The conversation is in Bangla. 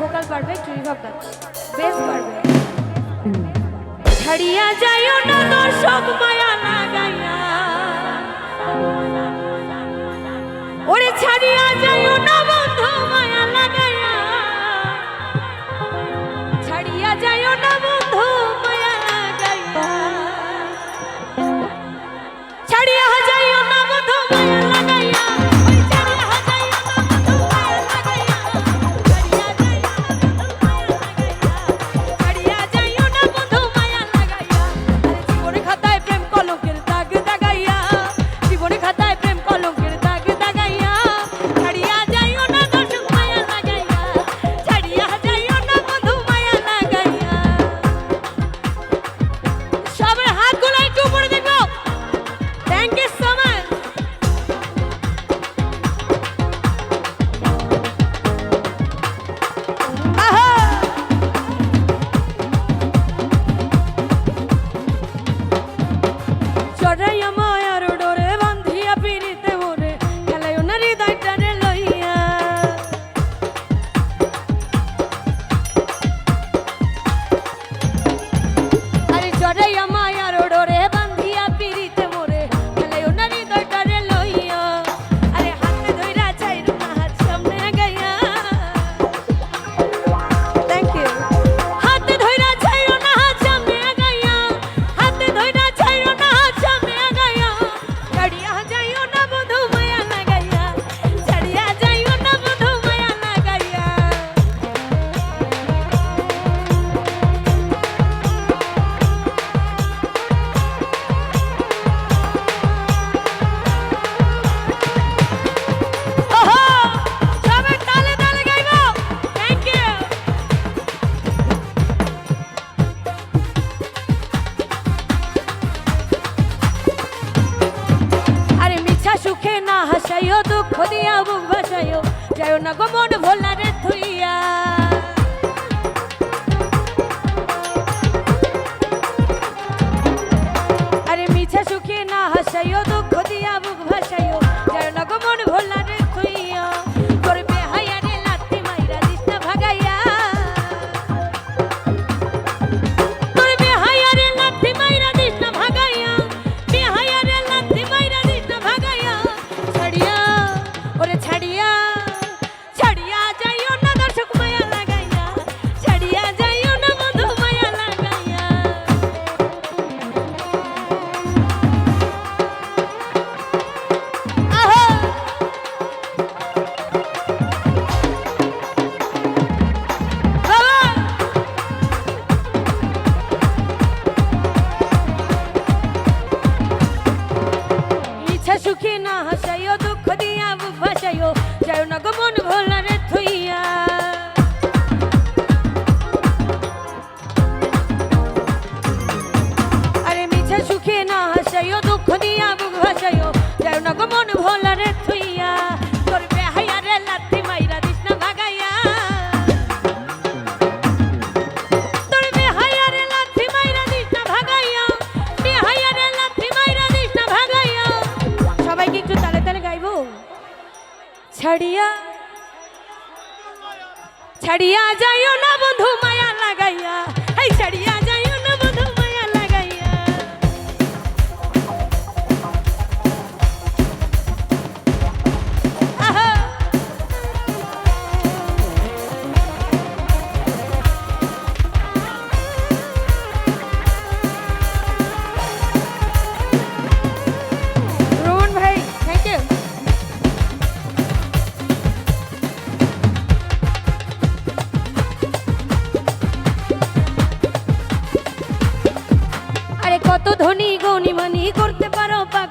ভোকাল পারবে রিভাব পাচ্ছি। বেস পারবে। ছাড়িয়া যায় না দর্শক মায়া না গাই Sarayama. ভাসাইও দুঃখ দিয়া বুক ভাসাইও যাইও না গো মন ভোলারে থুইয়া। ছাড়িয়া ছাড়িয়া যাইও না বন্ধু মায়া লাগাইয়া। এই ছাড়িয়া যাই যত ধনী গণিমানি করতে পারো পাক